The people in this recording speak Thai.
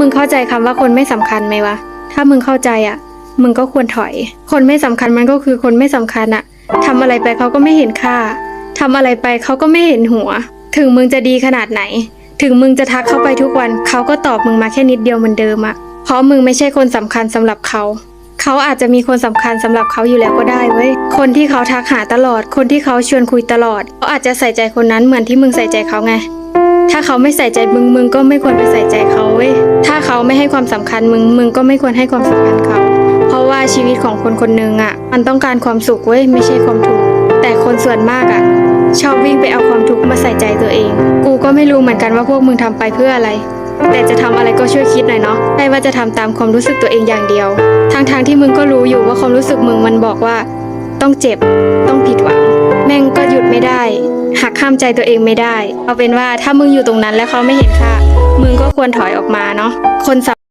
มึงเข้าใจคำว่าคนไม่สำคัญไหมวะ ถ้ามึงเข้าใจอะมึงก็ควรถอย คนไม่สำคัญมันก็คือคนไม่สำคัญอะทำอะไรไปเขาก็ไม่เห็นค่าทำอะไรไปเขาก็ไม่เห็นหัว ถึงมึงจะดีขนาดไหน ถึงมึงจะทักเขาไปทุกวัน เขาก็ตอบมึงมาแค่นิดเดียวเหมือนเดิมอะเพราะมึงไม่ใช่คนสำคัญสำหรับเขาเขาอาจจะมีคนสำคัญสำหรับเขาอยู่แล้วก็ได้เว้ย คนที่เขาทักหาตลอด คนที่เขาชวนคุยตลอดเขาอาจจะใส่ใจคนนั้นเหมือนที่มึงใส่ใจเขาไง ถ้าเขาไม่ใส่ใจมึงมึงก็ไม่ควรไปใส่ใจเขาเว้ย ถ้าเขาไม่ให้ความสำคัญมึงมึงก็ไม่ควรให้ความสำคัญเขา เพราะว่าชีวิตของคนคนหนึ่งอะมันต้องการความสุขเว้ยไม่ใช่ความทุกข์ แต่คนส่วนมากอะชอบวิ่งไปเอาความทุกข์มาใส่ใจตัวเอง กูก็ไม่รู้เหมือนกันว่าพวกมึงทำไปเพื่ออะไร แต่จะทำอะไรก็ช่วยคิดหน่อยเนาะไม่ว่าจะทำตามความรู้สึกตัวเองอย่างเดียว ทางทางที่มึงก็รู้อยู่ว่าความรู้สึกมึงมันบอกว่า ต้องเจ็บ ต้องผิดหวัง แม่งก็หยุดไม่ได้ ข้ามใจตัวเองไม่ได้ เอาเป็นว่าถ้ามึงอยู่ตรงนั้นแล้วเขาไม่เห็นค่ามึงก็ควรถอยออกมาเนาะคนสำ